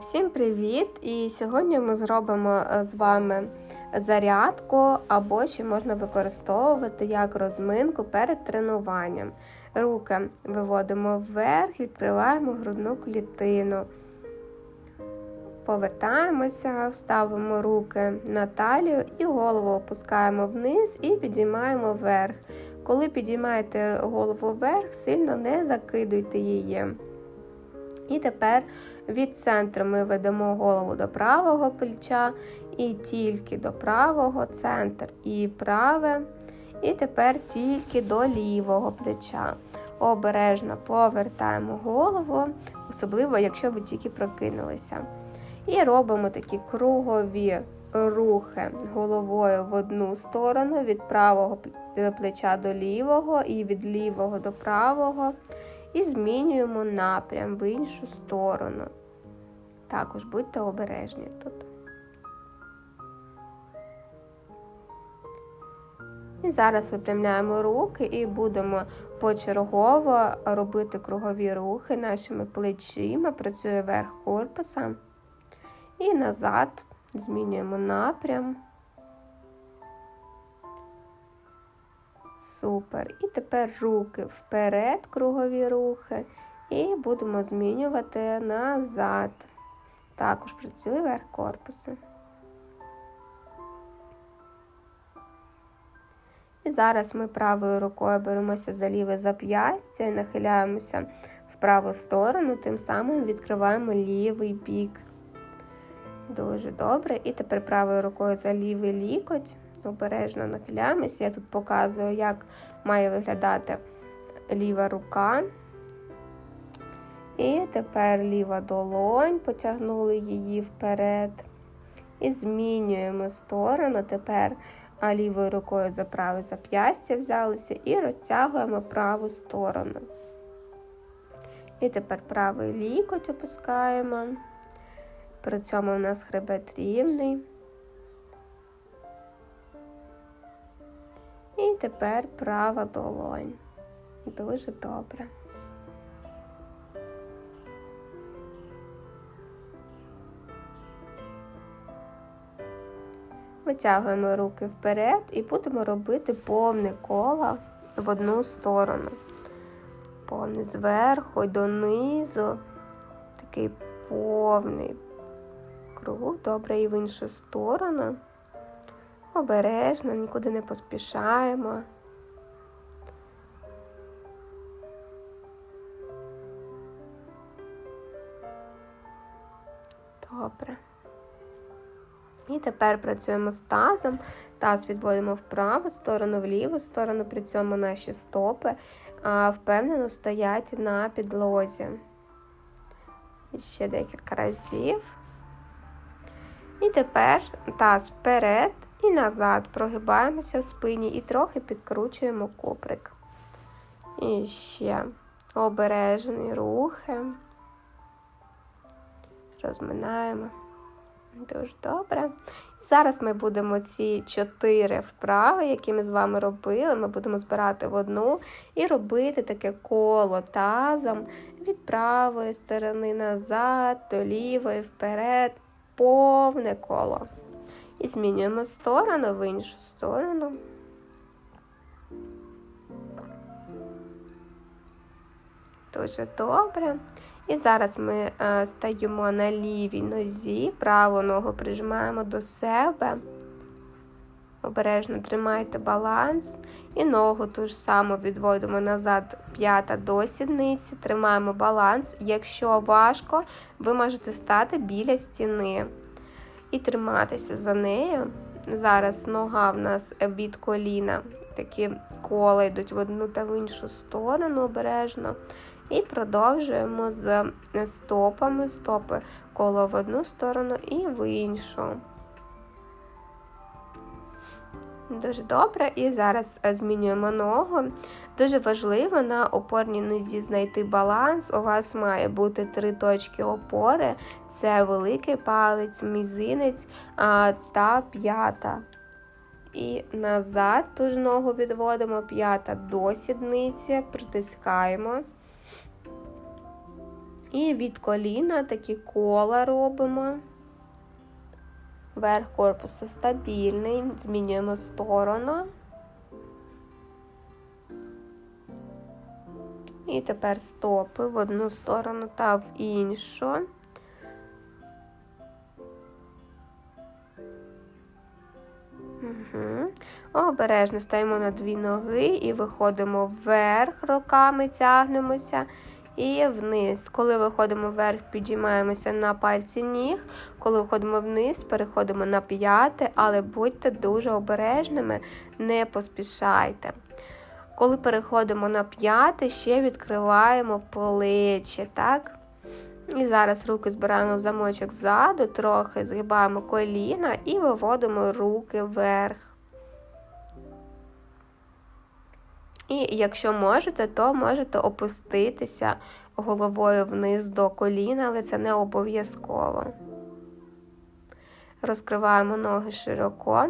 Всім привіт! І сьогодні ми зробимо е, з вами зарядку, або ще можна використовувати як розминку перед тренуванням. Руки виводимо вверх, відкриваємо грудну клітину. Повертаємося, вставимо руки на талію і голову опускаємо вниз і підіймаємо вверх. Коли підіймаєте голову вверх, сильно не закидуйте її. І тепер від центру ми ведемо голову до правого плеча і тільки до правого центр і праве. І тепер тільки до лівого плеча. Обережно повертаємо голову, особливо, якщо ви тільки прокинулися. І робимо такі кругові рухи головою в одну сторону, від правого плеча до лівого, і від лівого до правого. І змінюємо напрям в іншу сторону. Також будьте обережні тут. І зараз випрямляємо руки і будемо почергово робити кругові рухи нашими плечима, працює верх корпуса. І назад змінюємо напрям. Супер. І тепер руки вперед, кругові рухи, і будемо змінювати назад. Також працює верх корпусу. І зараз ми правою рукою беремося за ліве зап'ястя і нахиляємося в праву сторону, тим самим відкриваємо лівий бік. Дуже добре. І тепер правою рукою за лівий лікоть. Обережно нахиляємося. Я тут показую, як має виглядати ліва рука. І тепер ліва долонь, потягнули її вперед. І змінюємо сторону. Тепер лівою рукою за праве зап'ястя взялися і розтягуємо праву сторону. І тепер правий лікоть опускаємо. При цьому у нас хребет рівний. Тепер права долонь. Дуже добре. Витягуємо руки вперед і будемо робити повне коло в одну сторону. Повне зверху донизу. Такий повний круг. Добре, і в іншу сторону. Обережно, нікуди не поспішаємо. Добре. І тепер працюємо з тазом. Таз відводимо в праву сторону, в ліву сторону, при цьому наші стопи а впевнено стоять на підлозі. Ще декілька разів. І тепер таз вперед і назад. Прогибаємося в спині і трохи підкручуємо куприк. І ще обережні рухи. Розминаємо. Дуже добре. Зараз ми будемо ці чотири вправи, які ми з вами робили, ми будемо збирати в одну і робити таке коло тазом від правої сторони назад, до лівої, вперед, повне коло. І змінюємо сторону в іншу сторону. Дуже добре. І зараз ми е, стаємо на лівій нозі, праву ногу прижимаємо до себе. Обережно тримайте баланс. І ногу ту ж саму відводимо назад, п'ята до сідниці, тримаємо баланс. Якщо важко, ви можете стати біля стіни і триматися за нею. Зараз нога в нас від коліна, такі кола йдуть в одну та в іншу сторону обережно. І продовжуємо з стопами, стопи коло в одну сторону і в іншу. Дуже добре. І зараз змінюємо ногу. Дуже важливо на опорній нозі знайти баланс. У вас має бути три точки опори: це великий палець, мізинець та п'ята. І назад ту ж ногу відводимо, п'ята до сідниці, притискаємо. І від коліна такі кола робимо. Верх корпусу стабільний, змінюємо сторону. І тепер стопи в одну сторону та в іншу. Угу. Обережно стаємо на дві ноги і виходимо вверх, руками тягнемося і вниз. Коли виходимо вверх, підіймаємося на пальці ніг. Коли виходимо вниз, переходимо на п'яти, але будьте дуже обережними, не поспішайте. Коли переходимо на п'яти, ще відкриваємо плечі, так? І зараз руки збираємо в замочок ззаду, трохи згибаємо коліна і виводимо руки вверх. І якщо можете, то можете опуститися головою вниз до коліна, але це не обов'язково. Розкриваємо ноги широко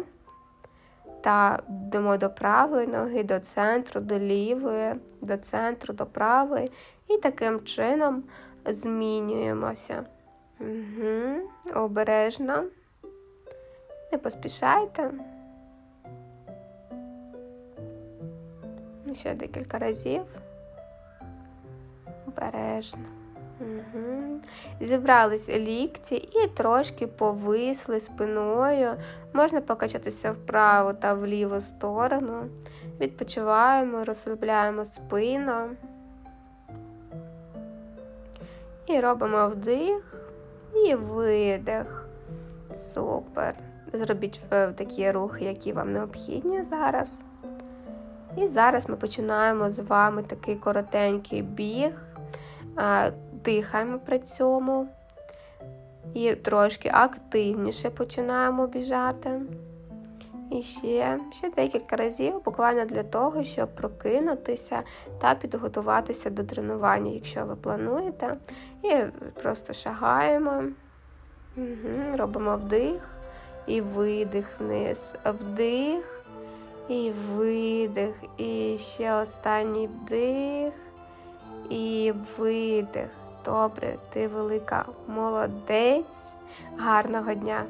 та йдемо до правої ноги, до центру, до лівої, до центру, до правої. І таким чином змінюємося. Угу. Обережно. Не поспішайте. Ще декілька разів. Обережно. Угу. Зібрались лікті і трошки повисли спиною. Можна покачатися вправо та в ліву сторону. Відпочиваємо, розслабляємо спину. І робимо вдих і видих. Супер. Зробіть такі рухи, які вам необхідні зараз. І зараз ми починаємо з вами такий коротенький біг, дихаємо при цьому і трошки активніше починаємо біжати. І ще, ще декілька разів, буквально для того, щоб прокинутися та підготуватися до тренування, якщо ви плануєте. І просто шагаємо, Угу. робимо вдих і видих вниз. Вдих. І видих. І ще останній вдих. І видих. Добре, ти велика молодець. Гарного дня!